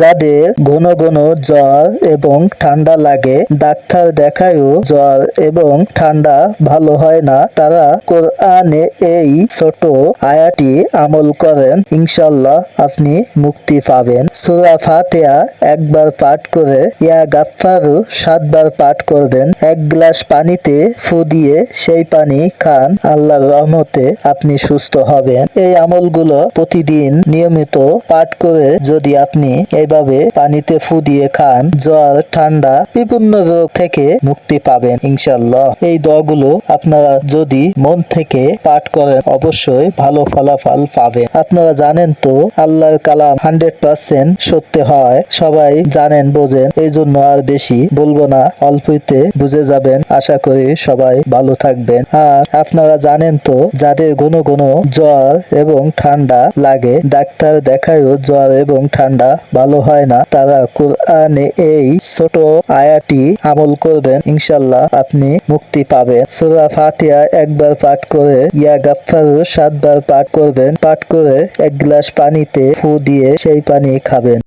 যাদের ঘন ঘন জ্বর এবং ঠান্ডা লাগে, ডাক্তার দেখায়ও জ্বর এবং ঠান্ডা ভালো হয় না। তারা কোরআনে এই ছোট আয়াটি আমল করেন। ইনশাল্লাহ আপনি মুক্তি পাবেন। সুরা ফাতিহা একবার পাঠ করে ইয়া গাফফারু সাতবার পাঠ করবেন। এক গ্লাস পানিতে ফু দিয়ে সেই পানি খান। আল্লাহর রহমতে আপনি সুস্থ হবেন। এই আমলগুলো প্রতিদিন নিয়মিত পাঠ করে যদি আপনি এইভাবে পানিতে ফু দিয়ে খান জ্বর ঠান্ডা, বিভিন্ন রোগ থেকে মুক্তি পাবেন ইনশাল্লাহ এই দোয়াগুলো আপনারা যদি মন থেকে পাঠ করেন, অবশ্যই ভালো ফলাফল পাবেন। আপনারা জানেন তো, আল্লাহর কালাম হান্ড্রেড পার্সেন্ট সত্যি হয়। সবাই জানেন, বোঝেন। এই জন্য আর বেশি বলব না অল্পতে বুঝে যাবেন। আশা করি সবাই ভালো থাকবেন। আর আপনারা জানেন তো, যাদের ঘন ঘন জ্বর এবং ঠান্ডা লাগে, ডাক্তার দেখায়ও জ্বর এবং ঠান্ডা ভালো হয় না, তারা কোরআনে এই ছোট আয়াটি আমল করবেন। ইনশাল্লাহ আপনি মুক্তি পাবেন। সুরা ফাতিয়া একবার পাঠ করে, ইয়া গাফার সাতবার পাঠ করবেন। পাঠ করে এক গ্লাস পানিতে ফু দিয়ে সেই পানি খাবেন।